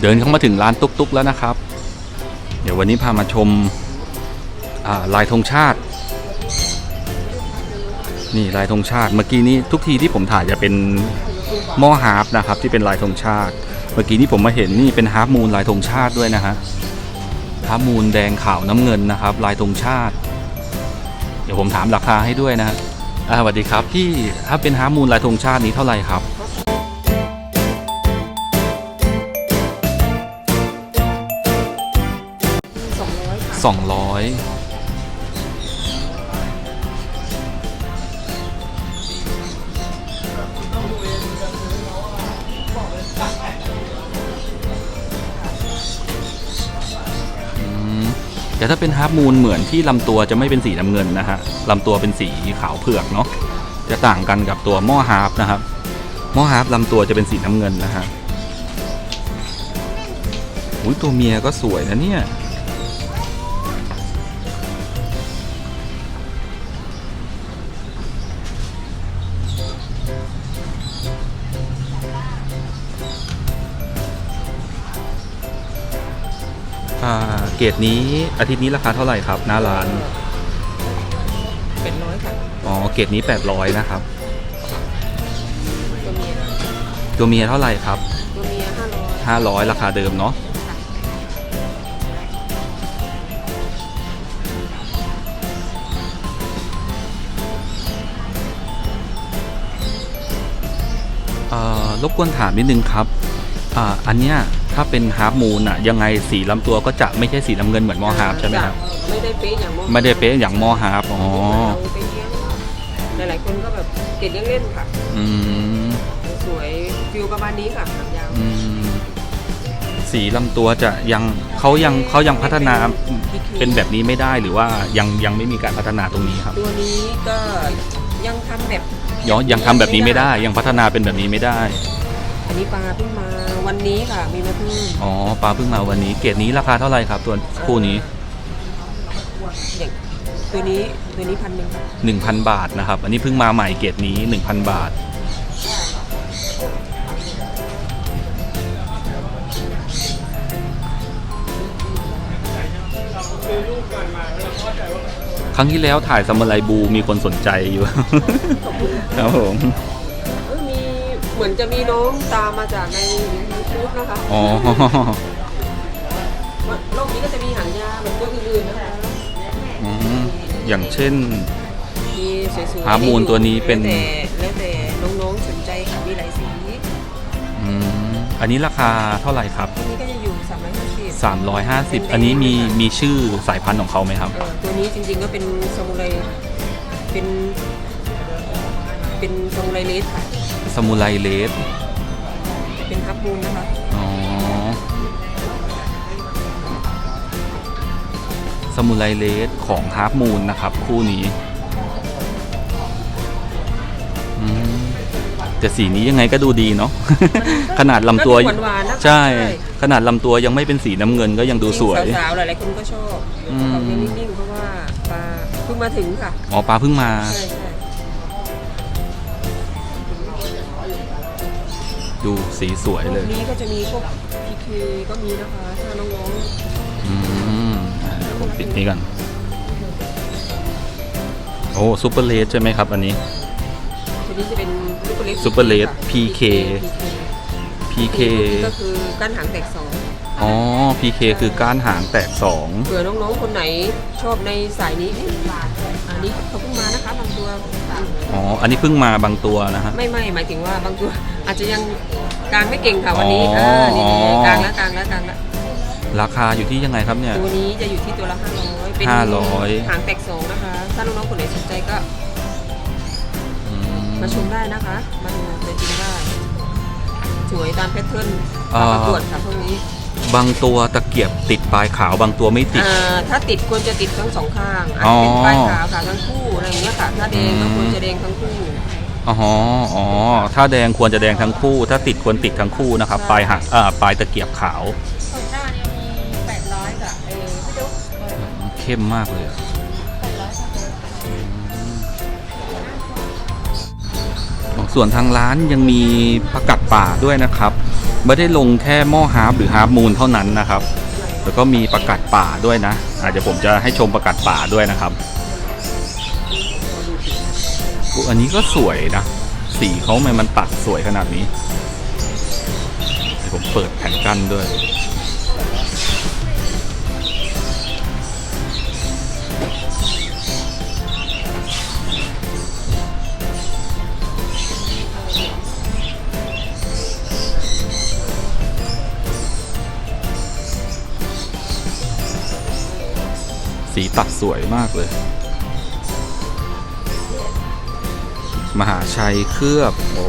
เดินเข้ามาถึงร้านตุ๊กๆแล้วนะครับ เดี๋ยววันนี้พามาชมาลายธงชาติ นี่ลายธงชาติเมื่อกี้นี้ทุกทีที่ผมถ่ายจะเป็นหม้อฮาร์ฟนะครับที่เป็นลายธงชาติ เมื่อกี้นี้ผมมาเห็นนี่เป็นฮาร์ฟมูลลายธงชาติด้วยนะฮะฮาร์ฟมูลแดงขาวน้ำเงินนะครับ ลายธงชาติ เดี๋ยวผมถามราคาให้ด้วยนะฮะอ่าสวัสดีครับพี่ถ้าเป็นฮาร์ฟมูลลายธงชาตินี้เท่าไหร่ครับ 200แต่ถ้าเป็นฮาร์ปมูลเหมือนที่ลำตัวจะไม่เป็นสีน้ำเงินนะฮะลำตัวเป็นสีขาวเผือกเนาะจะต่างกันกับตัวหม้อฮาร์ปนะครับหม้อฮาร์ปลำตัวจะเป็นสีน้ำเงินนะฮะอุ้ยตัวเมียก็สวยนะเนี่ย เกรดนี้อาทิตย์นี้ราคาเท่าไหร่ครับ หน้าร้านเป็นร้อยค่ะอ๋อเกรดนี้ 800 นะครับ ตัวเมียตัวเมียเท่าไหร่ครับ ตัวเมียห้าร้อย500 ราคาเดิมเนาะเอ่อรบกวนถามนิดนึงครับอ่าอันเนี้ย ถ้าเป็นฮาร์ฟมูนอะยังไงสีลำตัวก็จะไม่ใช่สีน้ำเงินเหมือนมอฮาร์ฟใช่ไหมครับไม่ได้เป๊ะอย่างมอไม่ได้เป๊ะอย่างมอฮาร์ฟอ๋อเราไปเลี้ยงหลายๆคนก็แบบเก็บเลี้ยงเล่นค่ะอืมสวยฟิลประมาณนี้ค่ะหางยาวอืมสีลำตัวจะยังเขายังเขายังพัฒนาเป็นแบบนี้ไม่ได้หรือว่ายังยังไม่มีการพัฒนาตรงนี้ครับ ตัวนี้ก็ยังทำแบบยังยังทำแบบนี้ไม่ได้ ยังพัฒนาเป็นแบบนี้ไม่ได้ อันนี้ปลาเพิ่งมา วันนี้ค่ะ มีมาเพิ่งอ๋อปลาเพิ่งมาวันนี้ เกรดนี้ราคาเท่าไหร่ครับตัวคู่นี้อย่างตัวนี้ตัวนี้พันหนึ่งค่ะ1,000 บาทนะครับ อันนี้เพิ่งมาใหม่เกรดนี้ 1,000 บาท ครั้งที่แล้วถ่ายซัมเมอร์ไลบูมีคนสนใจอยู่ ครับผม เอ้ยมีเหมือนจะมีน้องตามมาจากใน ยูทูบนะคะอ๋อโลกนี้ก็จะมีหางยาวเหมือนตัวอื่นๆนะคะอืมอย่างเช่น มีสวยๆฮาร์โมนตัวนี้เป็น แล้วแต่แล้วแต่น้องๆสนใจค่ะมีหลายสีอืมอันนี้ราคาเท่าไหร่ครับตัวนี้ก็จะอยู่350 350 อันนี้มีมีชื่อสายพันธุ์ของเขาไหมครับ เออตัวนี้จริงๆก็เป็นซามูไรเป็น เป็นซามูไรเลสค่ะ สมุไรเลสเป็นฮั บมูนนะคะอ๋อ สมุไรเลสของฮาร์ m มูนนะครับ คู่นี้อืมแต่สีนี้ยังไงก็ดูดีเนาะ ขนาดลำตัว ก็ดูหวานๆนะคะใช่ ขนาดลำตัวยังไม่เป็นสีน้ำเงินก็ยังดูสวย สาวๆหลายๆคนก็ชอบอืม แบบนิ่งๆเพราะว่าปลาเพิ่งมาถึงค่ะ อ๋อปลาเพิ่งมา ใช่ใช่ ดูสีสวยพเลวยกนี้ก็จะมีพวกพีเคก็มีนะคะถ้าน้องอืมอ่าเดี๋ยวผมปิดนี้ก่อน โอ้ซูเปอร์เลสใช่ไหมครับ อันนี้ ๆตัวนี้จะเป็นลูกเล็ก Super Red ค่ะ PK PK ก็คือก้านหางแตกสองอ๋อ PK คือก้านหางแตกสอง เผื่อน้องๆคนไหนชอบในสายนี้นี่อัน นี้เขาเพิ่งมานะคะบางตัวอ๋อ อันนี้เพิ่งมาบางตัวนะฮะ ไม่ไม่หมายถึงว่าบางตัวอาจจะยังกลางไม่เก่งค่ะวันนี้อ๋อเออนี่อ๋อๆกลางแล้วกลางแล้วกลางแล้วราคาอยู่ที่ยังไงครับเนี่ย ตัวนี้จะอยู่ที่ตัวละ500เป็น500 หางแตกสองนะคะ ถ้าน้องๆคนไหนสนใจก็อืมาชมได้นะคะ มาดูตัวจริงได้ สวยตามแพทเทิร์นอ่าประกวดค่ะพวกนี้ บางตัวตะเกียบติดปลายขาวบางตัวไม่ติด อ่าถ้าติดควรจะติดทั้งสองข้างอาจอ๋อจะเป็นปลายขาวค่ะทั้งคู่อะไรอย่างเงี้ยค่ะถ้าแดงก็ควรจะแดงทั้งคู่อ๋ออ๋อ ถ้าแดงควรจะแดงทั้งคู่ ถ้าติดควรติดทั้งคู่นะครับ ปลายหางอ่าปลายตะเกียบขาวของหน้าเนี่ยมี800กับเออพี่ดุ๊กเข้มมากเลยอะอ๋อส่วนทางร้านยังมีผักกัดป่าด้วยนะครับ ไม่ได้ลงแค่หม้อฮาร์ปหรือฮาร์ปมูนเท่านั้นนะครับ แล้วก็มีประกาศป่าด้วยนะอาจจะผมจะให้ชมประกาศป่าด้วยนะครับอันนี้ก็สวยนะ สีเขาทำไมมันตัดสวยขนาดนี้ผมเปิดแผ่นกั้นด้วย สีตัดสวยมากเลย มหาชัยเคลือบ โอ้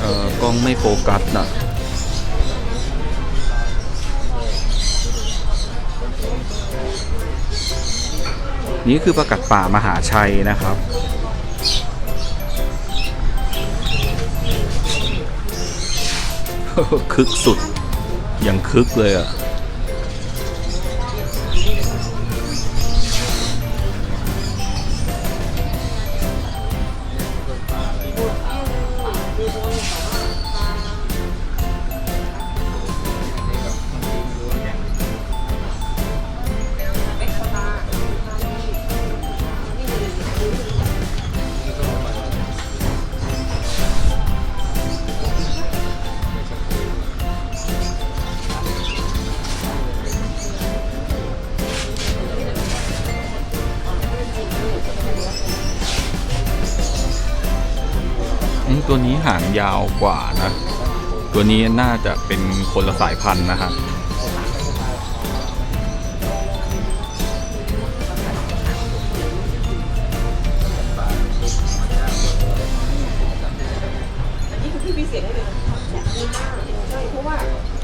เออกล้องไม่โฟกัสนะนี่คือประกาศป่ามหาชัยนะครับ คึกสุด ยังคึกเลยอะ ตัวนี้หางยาวกว่านะ ตัวนี้น่าจะเป็นคนละสายพันธุ์นะฮะ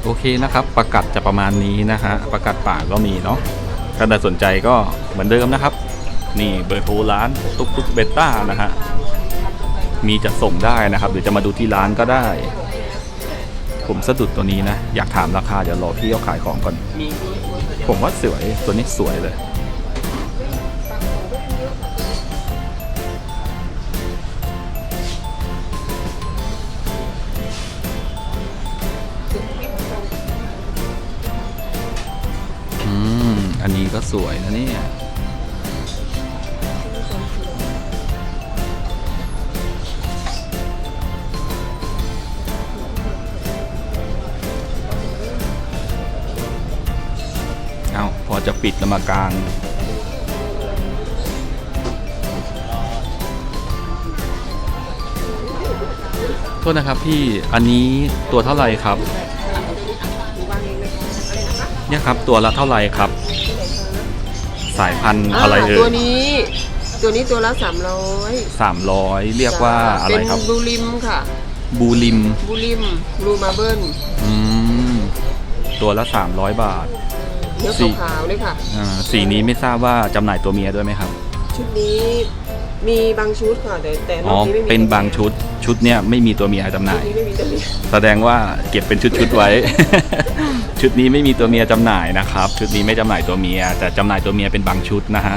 โอเคนะครับ ประกัดจะประมาณนี้นะฮะ ประกัดป่าก็มีเนาะ ถ้าใครสนใจก็เหมือนเดิมนะครับ นี่เบอร์โทรร้านตุ๊กตุ๊กเบต้านะฮะ มีจะส่งได้นะครับหรือจะมาดูที่ร้านก็ได้ ผมสะดุดตัวนี้นะ อยากถามราคาเดี๋ยวรอพี่เขาขายของก่อน ผมว่าสวยตัวนี้สวยเลย อืม อันนี้ก็สวยนะเนี่ย จะปิดแล้วมากลาง โทษนะครับพี่อันนี้ตัวเท่าไหร่ครับ เนี่ยครับตัวละเท่าไหร่ครับ สายพันธุ์อะไรเอ่ตัวยนี้ ตัวนี้ตัวละสามร้อยสามร้อยเรียกว่าอะไรครับเป็นบลูริมค่ะบูลิมบลูริมบลูมาเบิลอืมตัวละ300บาท เนื้อสี ขาวๆเลยค่ะ อ่าสีนี้ไม่ทราบว่าจำหน่ายตัวเมียด้วยไหมครับ ชุดนี้มีบางชุดค่ะ แต่แต่รอ๋ออบนี้ไม่มีเป็นบางชุด ชุดเนี้ยไม่มีตัวเมียจำหชุน่าดย นี้ไม่มีตัวนี้แสดงว่าเก็บเป็นชุดๆไว้ ชุดนี้ไม่มีตัวเมียจำหน่ายนะครับ ชุดนี้ไม่จำหน่ายตัวเมียแต่จำหน่ายตัวเมียเป็นบางชุดนะฮะ